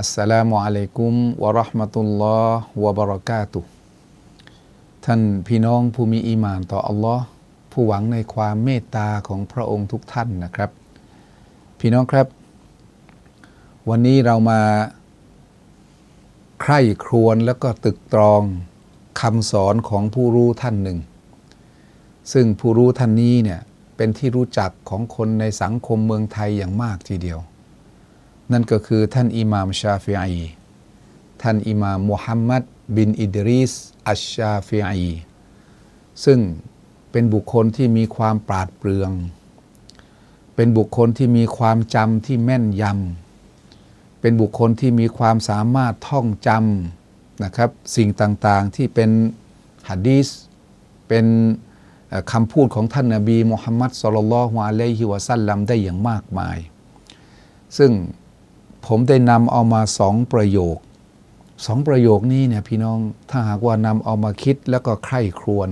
อัสสลามุอะลัยกุมวะราะห์มะตุลลอฮ์วะบะเราะกาตุท่านพี่น้องผู้มีอีมานต่ออัลลอฮ์ผู้หวังในความเมตตาของพระองค์ทุกท่านนะครับ พี่น้องครับ วันนี้เรามาใคร่ครวญแล้วก็ตึกตรองคำสอนของผู้รู้ท่านหนึ่ง ซึ่งผู้รู้ท่านนี้เนี่ยเป็นที่รู้จักของคนในสังคมเมืองไทยอย่างมากทีเดียว นั่นก็คือท่านอิหม่ามชาฟิอีท่านอิหม่ามมุฮัมมัดบินอิดริสอัชชาฟิอีซึ่งเป็นบุคคลที่มีความปราดเปรื่อง เป็นบุคคลที่มีความจำที่แม่นยำ เป็นบุคคลที่มีความสามารถท่องจำนะครับสิ่งต่างๆที่เป็นฮะดีสเป็นคำพูดของท่านนาบีมุฮัมมัดสลลัลลอฮุอะลัยฮิวะสัลลัมได้อย่างมากมาย ซึ่ง ผมได้นำเอามาสองประโยคสองประโยคนี้เนี่ยพี่น้องถ้าหากว่านำเอามาคิดแล้วก็ใคร่ครวญ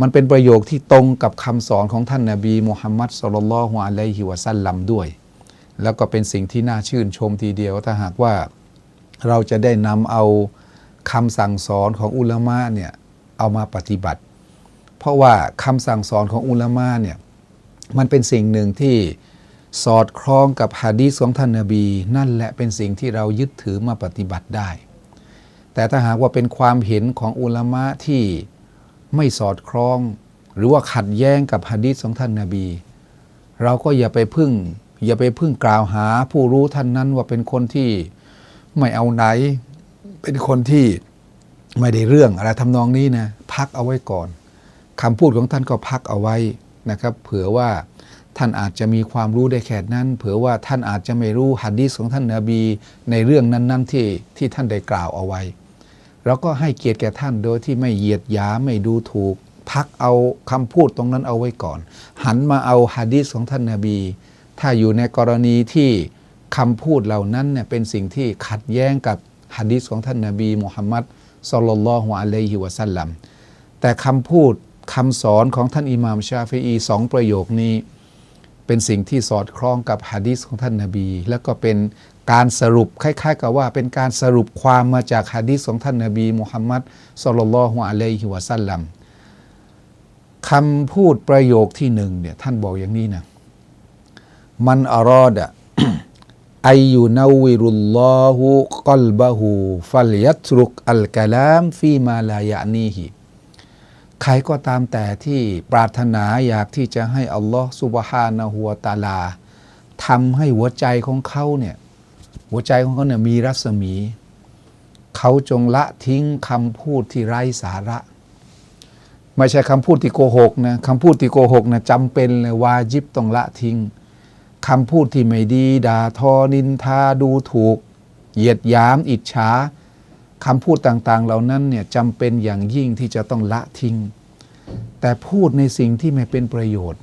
มันเป็นประโยคที่ตรงกับคำสอนของท่านนาบีมุฮัมมัดสุลลัลฮุอะลัยฮิวะสัลลัมด้วย แล้วก็เป็นสิ่งที่น่าชื่นชมทีเดียว ถ้าหากว่าเราจะได้นำเอาคำสั่งสอนของอุลามะเนี่ยเอามาปฏิบัติ เพราะว่าคำสั่งสอนของอุลามะเนี่ยมันเป็นสิ่งหนึ่งที่ สอดคล้องกับฮะดีษของท่านนาบี นั่นแหละเป็นสิ่งที่เรายึดถือมาปฏิบัติได้ แต่ถ้าหากว่าเป็นความเห็นของอุลามะที่ไม่สอดคล้อง หรือว่าขัดแย้งกับฮะดีษของท่านนาบี เราก็อย่าไปพึ่ง อย่าไปพึ่งกล่าวหาผู้รู้ท่านนั้นว่าเป็นคนที่ไม่เอาไหน เป็นคนที่ไม่ได้เรื่องอะไรทำนองนี้นะพักเอาไว้ก่อนคำพูดของท่านก็พักเอาไว้นะครับ เผื่อว่า ท่านอาจจะมีความรู้ได้แค่นั้น เผื่อว่าท่านอาจจะไม่รู้ฮัดดีสของท่านนาบีในเรื่องนั้น ๆ ที่ที่ท่านได้กล่าวเอาไว้เราก็ให้เกียรติแก่ท่านโดยที่ไม่เหยียดหยามไม่ดูถูก พักเอาคำพูดตรงนั้นเอาไว้ก่อน หันมาเอาฮัดดีสของท่านนาบี ถ้าอยู่ในกรณีที่คำพูดเหล่านั้นเนี่ยเป็นสิ่งที่ขัดแย้งกับฮัดดีสของท่านนาบีมุฮัมมัดสลลัลลอฮุอะลัยฮิวะสัลลัมแต่คำพูดคำสอนของท่านอิหม่ามชาฟีอีสองประโยคนี้ เป็นสิ่งที่สอดคล้องกับฮะดีษของท่านนาบี แล้วก็เป็นการสรุปคล้ายๆ กับว่าเป็นการสรุปความมาจากฮะดีษของท่านนาบีมุฮัมมัดสุลลัลฮุอะลัยฮิวะสัลลัมคำพูดประโยคที่หนึ่งเนี่ยท่านบอกอย่างนี้นะมันอารอดะอายุนาวิรุลลอฮุกลบะฮูฟัลยัตรุกอัลกะลามฟีมาลายะนีฮิ ใครก็ตามแต่ที่ปรารถนาอยากที่จะให้อัลลอฮ์สุบฮานะฮัวตาลาทำให้หัวใจของเขาเนี่ยหัวใจของเขาเนี่ยมีรัศมี เขาจงละทิ้งคำพูดที่ไร้สาระ ไม่ใช่คำพูดที่โกหกนะคำพูดที่โกหกนะจำเป็นเลยวาจิบต้องละทิ้งคำพูดที่ไม่ดีด่าทอนินทาดูถูก เหยียดยาม อิจฉา คำพูดต่างๆ เหล่านั้นเนี่ยจำเป็นอย่างยิ่งที่จะต้องละทิ้ง แต่พูดในสิ่งที่ไม่เป็นประโยชน์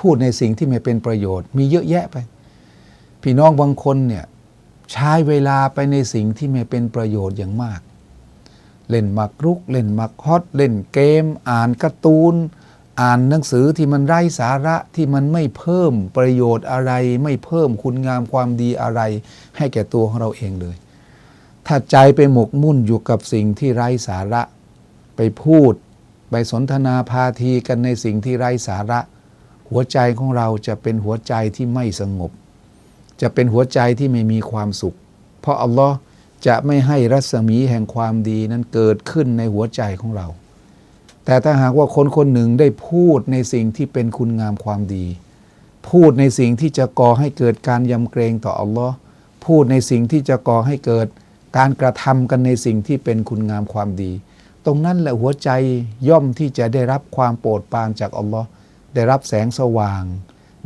พูดในสิ่งที่ไม่เป็นประโยชน์ มีเยอะแยะไป พี่น้องบางคนเนี่ยใช้เวลาไปในสิ่งที่ไม่เป็นประโยชน์อย่างมาก เล่นมากรุก เล่นมากฮอตเล่นเกม อ่านการ์ตูน อ่านหนังสือที่มันไร้สาระที่มันไม่เพิ่มประโยชน์อะไร ไม่เพิ่มคุณงามความดีอะไร ให้แก่ตัวของเราเองเลย ถ้าใจไปหมกมุ่นอยู่กับสิ่งที่ไร้สาระ ไปพูด ไปสนทนาพาทีกันในสิ่งที่ไร้สาระ หัวใจของเราจะเป็นหัวใจที่ไม่สงบ จะเป็นหัวใจที่ไม่มีความสุข เพราะอัลลอฮ์จะไม่ให้รัศมีแห่งความดีนั้นเกิดขึ้นในหัวใจของเรา แต่ถ้าหากว่าคนคนหนึ่งได้พูดในสิ่งที่เป็นคุณงามความดี พูดในสิ่งที่จะก่อให้เกิดการยำเกรงต่ออัลลอฮ์พูดในสิ่งที่จะก่อให้เกิด การกระทำกันในสิ่งที่เป็นคุณงามความดี ตรงนั้นแหละหัวใจย่อมที่จะได้รับความโปรดปรานจากอัลลอฮ์ได้รับแสงสว่าง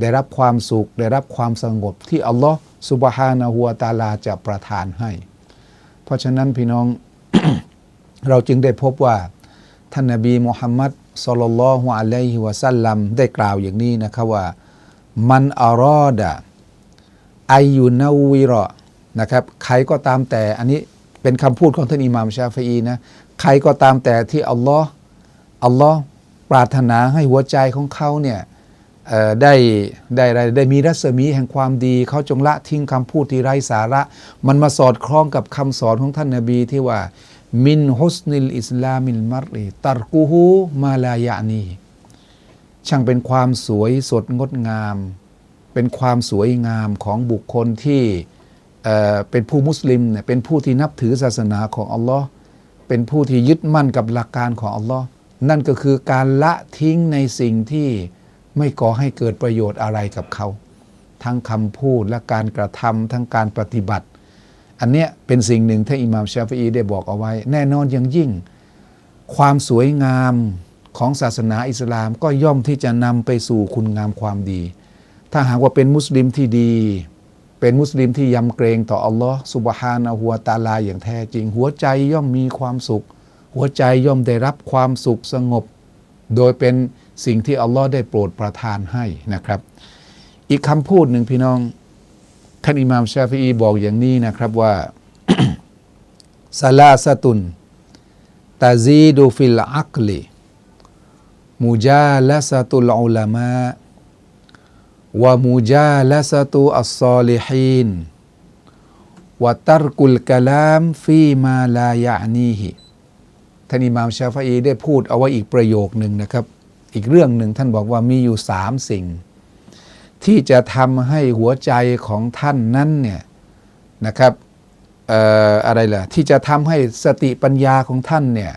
ได้รับความสุข ได้รับความสงบที่อัลลอฮ์สุบฮานะฮัวตาลาจะประทานให้ เพราะฉะนั้นพี่น้องเราจึงได้พบว่า ท่านนบีมุฮัมมัดสลลัลลอฮุอะลัยฮิวะสัลลัมได้กล่าวอย่างนี้นะครับว่า มันอารอดะอายุนาวิรอ นะครับใครก็ตามแต่อันนี้เป็นคำพูดของท่านอิหม่ามชาฟีนะใครก็ตามแต่ที่อัลลอฮ์อัลลอฮ์ปรารถนาให้หัวใจของเขาเนี่ยได้ได้ได้ได้มีรัศมีแห่งความดีเขาจงละทิ้งคำพูดที่ไร้สาระ มันมาสอดคล้องกับคำสอนของท่านนาบีที่ว่ามินฮุสนิลอิสลามิลมัรอีตัรกูฮูมาลายานีช่างเป็นความสวยสดงดงาม เป็นความสวยงามของบุคคลที่ เป็นผู้มุสลิมเนี่ยเป็นผู้ที่นับถือศาสนาของอัลลอฮ์เป็นผู้ที่ยึดมั่นกับหลักการของอัลลอฮ์นั่นก็คือการละทิ้งในสิ่งที่ไม่ก่อให้เกิดประโยชน์อะไรกับเขา ทั้งคำพูดและการกระทำทั้งการปฏิบัติ อันเนี้ยเป็นสิ่งหนึ่งที่อิหม่ามชาฟีอีได้บอกเอาไว้ แน่นอนอย่างยิ่ง ความสวยงามของศาสนาอิสลามก็ย่อมที่จะนำไปสู่คุณงามความดี ถ้าหากว่าเป็นมุสลิมที่ดี เป็นมุสลิมที่ยำเกรงต่ออัลลอฮ์สุบฮานะฮัวตาลาอย่างแท้จริง หัวใจย่อมมีความสุข หัวใจย่อมได้รับความสุขสงบ โดยเป็นสิ่งที่อัลลอฮ์ได้โปรดประทานให้นะครับ อีกคำพูดหนึ่งพี่น้อง ท่านอิหม่ามชาฟีบอกอย่างนี้นะครับว่าซาลาสตุนตาซีดูฟิลอักลีมูจาลาสตุลอุลามะ วะมูจาลาสตุอัลซอลิฮีนวะตัรกุลกะลามฟีมาลายะนีฮิท่านอิมามชาฟีอีได้พูดเอาไว้อีกประโยคหนึ่งนะครับ อีกเรื่องหนึ่งท่านบอกว่ามีอยู่สามสิ่ง ที่จะทำให้หัวใจของท่านนั้นเนี่ยนะครับเอ่ออะไรล่ะที่จะทำให้สติปัญญาของท่านเนี่ย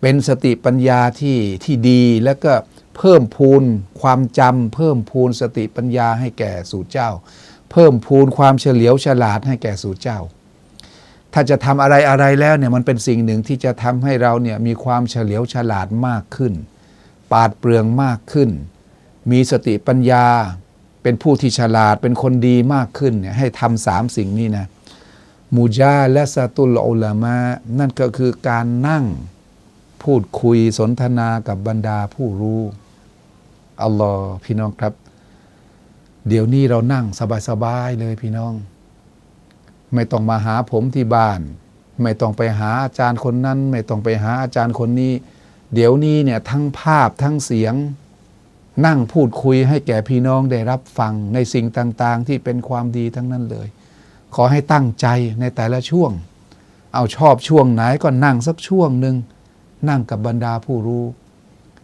เป็นสติปัญญาที่ที่ดีแล้วก็ เพิ่มพูนความจำเพิ่มพูนสติปัญญาให้แก่สู่เจ้า เพิ่มพูนความเฉลียวฉลาดให้แก่สู่เจ้า ถ้าจะทำอะไรอะไรแล้วเนี่ยมันเป็นสิ่งหนึ่งที่จะทำให้เราเนี่ยมีความเฉลียวฉลาดมากขึ้น ปาดเปรื่องมากขึ้น มีสติปัญญา เป็นผู้ที่ฉลาดเป็นคนดีมากขึ้นเนี่ยให้ทำสามสิ่งนี้นะมูจาและสตุลอุลามะนั่นก็คือการนั่งพูดคุยสนทนากับบรรดาผู้รู้ อัลลอฮ์พี่น้องครับ เดี๋ยวนี้เรานั่งสบายๆเลยพี่น้อง ไม่ต้องมาหาผมที่บ้าน ไม่ต้องไปหาอาจารย์คนนั้น ไม่ต้องไปหาอาจารย์คนนี้ เดี๋ยวนี้เนี่ยทั้งภาพทั้งเสียง นั่งพูดคุยให้แก่พี่น้องได้รับฟังในสิ่งต่างๆ ที่เป็นความดีทั้งนั้นเลย ขอให้ตั้งใจในแต่ละช่วง เอาชอบช่วงไหนก็นั่งสักช่วงหนึ่งนั่งกับบรรดาผู้รู้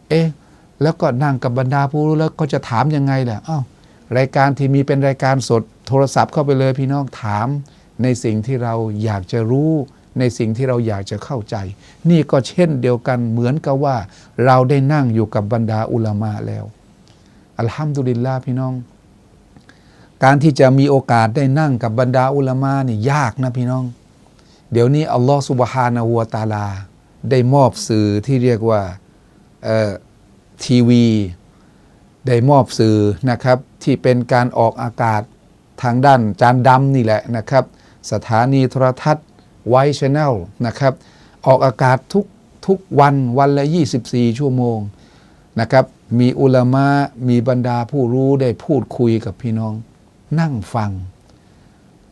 เอ๊ะ แล้วก็นั่งกับบรรดาผู้รู้แล้วก็จะถามยังไงแหละอ้าวรายการที่มีเป็นรายการสดโทรศัพท์เข้าไปเลยพี่น้องถาม ในสิ่งที่เราอยากจะรู้ ในสิ่งที่เราอยากจะเข้าใจ นี่ก็เช่นเดียวกันเหมือนกับว่า เราได้นั่งอยู่กับบรรดาอุลามะแล้ว อัลฮัมดุลิลลาห์พี่น้อง การที่จะมีโอกาสได้นั่งกับบรรดาอุลามะนี่ยากนะพี่น้อง เดี๋ยวนี้อัลลอฮฺสุบฮานะฮูวตาลา ได้มอบสื่อที่เรียกว่าเอ่อ ทีวี ได้มอบสื่อนะครับที่เป็นการออกอากาศทางด้านจานดำนี่แหละนะครับ สถานีโทรทัศน์ไวชแนลนะครับ ออกอากาศทุกทุกวันวันละ 24 ชั่วโมงนะครับ มีอุลามะมีบรรดาผู้รู้ได้พูดคุยกับพี่น้อง นั่งฟัง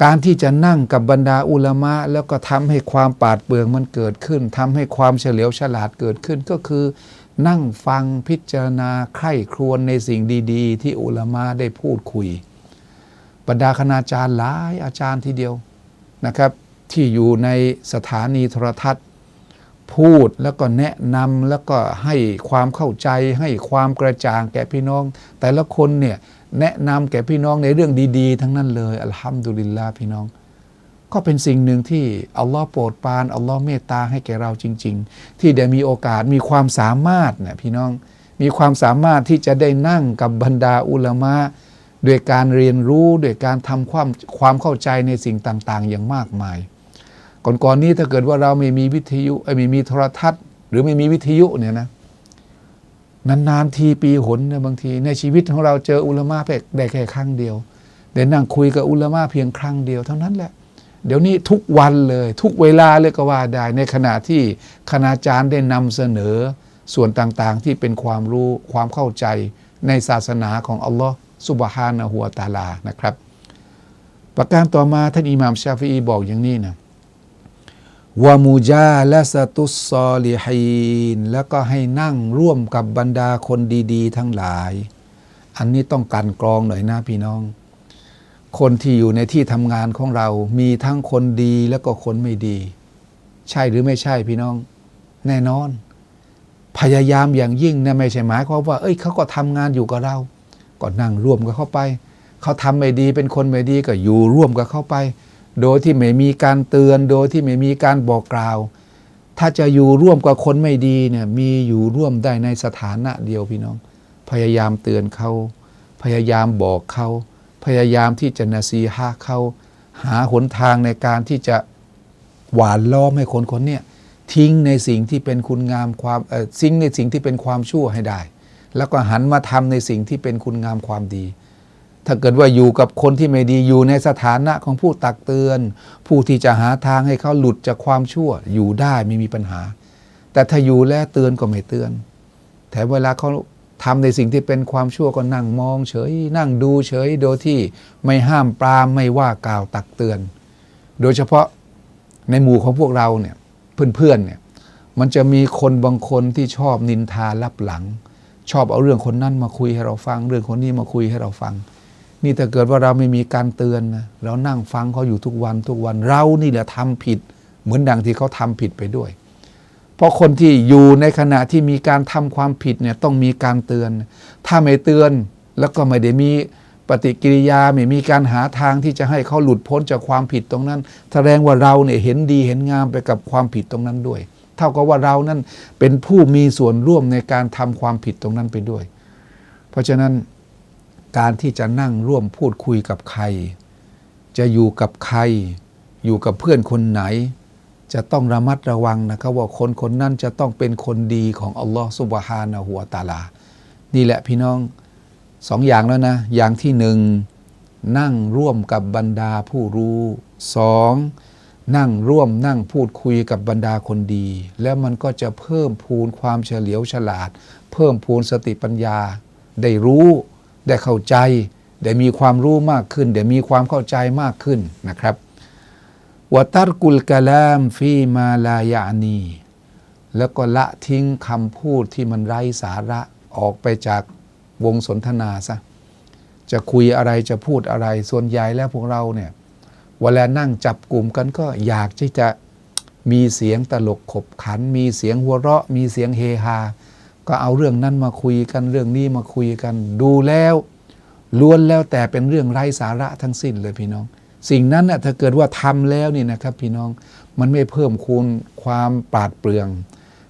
การที่จะนั่งกับบรรดาอุลามะแล้วก็ทำให้ความปาดเปืองมันเกิดขึ้นทำให้ความเฉลียวฉลาดเกิดขึ้นก็คือ นั่งฟังพิจารณาใคร่ครวญในสิ่งดีๆ ที่อุลมะได้พูดคุย บรรดาคณาจารย์หลายอาจารย์ทีเดียวนะครับ ที่อยู่ในสถานีโทรทัศน์ พูดแล้วก็แนะนำแล้วก็ให้ความเข้าใจให้ความกระจ่างแก่พี่น้อง แต่ละคนเนี่ยแนะนำแก่พี่น้องในเรื่องดี ๆ ทั้งนั้นเลยอัลฮัมดุลิลลาห์พี่น้อง ก็เป็นสิ่งหนึ่งที่อัลลอฮ์โปรดปานอัลลอฮ์เมตตาให้แก่เราจริง ๆ ที่ได้มีโอกาสมีความสามารถเนี่ยพี่น้องมีความสามารถที่จะได้นั่งกับบรรดาอุลามะด้วยการเรียนรู้ด้วยการทำความความเข้าใจในสิ่งต่าง ๆ อย่างมากมาย ก่อนๆนี้ถ้าเกิดว่าเราไม่มีวิทยุไม่มีโทรทัศน์ หรือไม่มีวิทยุเนี่ยนะนานๆทีปีหนนะบางที ในชีวิตของเราเจออุลามะเพียงได้แค่ครั้งเดียวได้นั่งคุยกับอุลามะเพียงครั้งเดียวเท่านั้นแหละ เดี๋ยวนี้ทุกวันเลย ทุกเวลาเลยก็ว่าได้ ในขณะที่คณาจารย์ได้นำเสนอส่วนต่างๆ ที่เป็นความรู้ความเข้าใจในศาสนาของอัลลอฮ์สุบฮานะฮัวตาลานะครับ ประการต่อมาท่านอิหม่ามชาฟีอีบอกอย่างนี้นะวามูจาและสตุสซอลิฮีนแล้วก็ให้นั่งร่วมกับบรรดาคนดี ๆ ทั้งหลาย อันนี้ต้องการกรองหน่อยนะพี่น้อง คนที่อยู่ในที่ทำงานของเรา มีทั้งคนดีแล้วก็คนไม่ดี ใช่หรือไม่ใช่พี่น้อง แน่นอน พยายามอย่างยิ่งนะไม่ใช่หมายความว่า เอ้ยเขาก็ทำงานอยู่กับเรา ก็นั่งร่วมกับเขาไป เขาทำไม่ดีเป็นคนไม่ดีก็อยู่ร่วมกับเขาไป โดยที่ไม่มีการเตือน โดยที่ไม่มีการบอกกล่าว ถ้าจะอยู่ร่วมกับคนไม่ดีเนี่ยมีอยู่ร่วมได้ในสถานะเดียวพี่น้อง พยายามเตือนเขา พยายามบอกเขา พยายามที่จะนาซีฮะเขาหาหนทางในการที่จะหวานล้อมให้คนคนเนี้ยทิ้งในสิ่งที่เป็นคุณงามความสิ่งในสิ่งที่เป็นความชั่วให้ได้ แล้วก็หันมาทำในสิ่งที่เป็นคุณงามความดี ถ้าเกิดว่าอยู่กับคนที่ไม่ดีอยู่ในสถานะของผู้ตักเตือน ผู้ที่จะหาทางให้เขาหลุดจากความชั่วอยู่ได้ไม่มีปัญหา แต่ถ้าอยู่แล้วเตือนก็ไม่เตือนแต่เวลาเขา ทำในสิ่งที่เป็นความชั่วก็นั่งมองเฉย นั่งดูเฉยโดยที่ไม่ห้ามปรามไม่ว่ากล่าวตักเตือน โดยเฉพาะในหมู่ของพวกเราเนี่ยเพื่อนๆเนี่ยมันจะมีคนบางคนที่ชอบนินทาลับหลัง ชอบเอาเรื่องคนนั้นมาคุยให้เราฟัง เรื่องคนนี้มาคุยให้เราฟัง นี่ถ้าเกิดว่าเราไม่มีการเตือนนะเรานั่งฟังเขาอยู่ทุกวันทุกวันเรานี่แหละทำผิด เหมือนดังที่เขาทำผิดไปด้วย เพราะคนที่อยู่ในขณะที่มีการทำความผิดเนี่ยต้องมีการเตือน ถ้าไม่เตือนแล้วก็ไม่ได้มีปฏิกิริยาไม่มีการหาทางที่จะให้เขาหลุดพ้นจากความผิดตรงนั้น แสดงว่าเราเนี่ยเห็นดีเห็นงามไปกับความผิดตรงนั้นด้วย เท่ากับว่าเรานั้นเป็นผู้มีส่วนร่วมในการทำความผิดตรงนั้นไปด้วย เพราะฉะนั้นการที่จะนั่งร่วมพูดคุยกับใคร จะอยู่กับใคร อยู่กับเพื่อนคนไหน จะต้องระมัดระวังนะครับว่าคนคนนั้นจะต้องเป็นคนดีของอัลลอฮฺสุบฮานะหัวตาลา นี่แหละพี่น้องสองอย่างแล้วนะ อย่างที่หนึ่งนั่งร่วมกับบรรดาผู้รู้สองนั่งร่วมนั่งพูดคุยกับบรรดาคนดี แล้วมันก็จะเพิ่มพูนความเฉลียวฉลาด เพิ่มพูนสติปัญญา ได้รู้ได้เข้าใจ ได้มีความรู้มากขึ้น ได้มีความเข้าใจมากขึ้นนะครับ วตัรกุลกะลามฟีมาลายานี แล้วก็ละทิ้งคำพูดที่มันไร้สาระออกไปจากวงสนทนาซะจะคุยอะไรจะพูดอะไรส่วนใหญ่แล้วพวกเราเนี่ยเวลานั่งจับกลุ่มกันก็อยากที่จะมีเสียงตลกขบขัน มีเสียงหัวเราะ มีเสียงเฮฮา ก็เอาเรื่องนั้นมาคุยกันเรื่องนี้มาคุยกัน ดูแล้วล้วนแล้วแต่เป็นเรื่องไร้สาระทั้งสิ้นเลยพี่น้อง สิ่งนั้นน่ะถ้าเกิดว่าทำแล้วนี่นะครับ พี่น้องมันไม่เพิ่มคูณความปราดเปรื่อง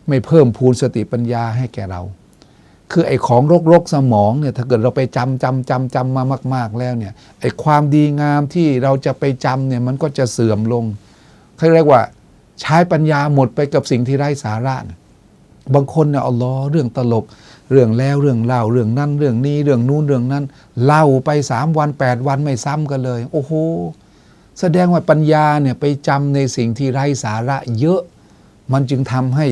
ไม่เพิ่มพูนสติปัญญาให้แก่เรา คือไอ้ของรกๆสมองเนี่ยถ้าเกิดเราไปจำจำจำจำมามาก ๆแล้วเนี่ยไอ้ความดีงามที่เราจะไปจำเนี่ยมันก็จะเสื่อมลงเขาเรียกว่าใช้ปัญญาหมดไปกับสิ่งที่ไร้สาระนะบางคนเนี่ยเอาล้อเรื่องตลก เรื่องแล้วเรื่องเล่าเรื่องนั้นเรื่องนี้เรื่องนู้นเรื่องนั้น เล่าไปสามวันแปดวันไม่ซ้ำกันเลย โอ้โหแสดงว่าปัญญาเนี่ยไปจำในสิ่งที่ไร้สาระเยอะ มันจึงทำให้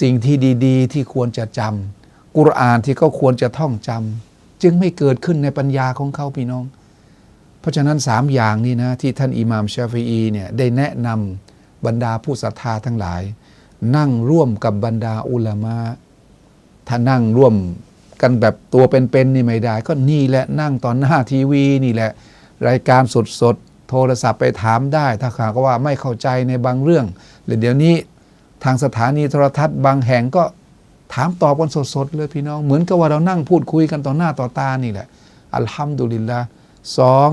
สิ่งที่ดีๆ ที่ควรจะจำกุรอานที่เขาควรจะท่องจำจึงไม่เกิดขึ้นในปัญญาของเขาพี่น้อง เพราะฉะนั้นสามอย่างนี้นะที่ท่านอิหม่ามชาฟีอีเนี่ยได้แนะนำบรรดาผู้ศรัทธาทั้งหลาย นั่งร่วมกับบรรดาอุลามะ ถ้านั่งร่วมกันแบบตัวเป็นๆนี่ไม่ได้ ก็นี่แหละนั่งตอนหน้าทีวีนี่แหละ รายการสดๆ โทรศัพท์ไปถามได้ ถ้าหากว่าไม่เข้าใจในบางเรื่องแล้วเดี๋ยวนี้ทางสถานีโทรทัศน์บางแห่งก็ถามตอบกันสดๆเลยพี่น้อง เหมือนกับว่าเรานั่งพูดคุยกันต่อหน้าต่อตานี่แหละ อัลฮัมดุลิลละสอง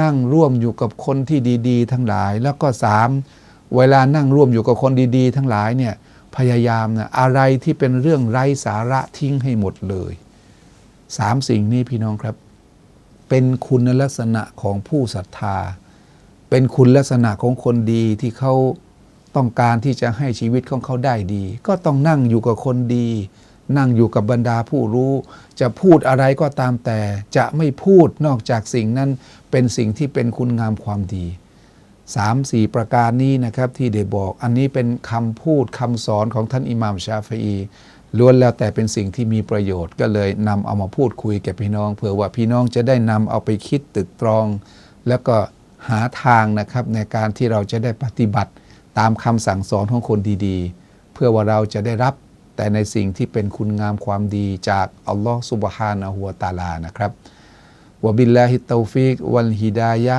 นั่งร่วมอยู่กับคนที่ดี ๆ ทั้งหลาย แล้วก็สามเวลานั่งร่วมอยู่กับคนดี ๆ ทั้งหลายเนี่ย พยายามนะอะไรที่เป็นเรื่องไร้สาระทิ้งให้หมดเลยสามสิ่งนี้พี่น้องครับ เป็นคุณลักษณะของผู้ศรัทธา เป็นคุณลักษณะของคนดีที่เขาต้องการที่จะให้ชีวิตของเขาได้ดี ก็ต้องนั่งอยู่กับคนดี นั่งอยู่กับบรรดาผู้รู้ จะพูดอะไรก็ตามแต่ จะไม่พูดนอกจากสิ่งนั้นเป็นสิ่งที่เป็นคุณงามความดี สามสี่ประการนี้นะครับที่ได้บอก อันนี้เป็นคำพูดคำสอนของท่านอิหม่ามชาฟีล้วนแล้วแต่เป็นสิ่งที่มีประโยชน์ก็เลยนำเอามาพูดคุยแก่พี่น้อง เผื่อว่าพี่น้องจะได้นำเอาไปคิดตึกตรอง แล้วก็หาทางนะครับในการที่เราจะได้ปฏิบัติตามคำสั่งสอนของคนดีๆ เพื่อว่าเราจะได้รับแต่ในสิ่งที่เป็นคุณงามความดีจากอัลลอฮฺสุบฮานะฮูวตาลานะครับวบิลลาฮิตตฟิก วัลฮิดายะ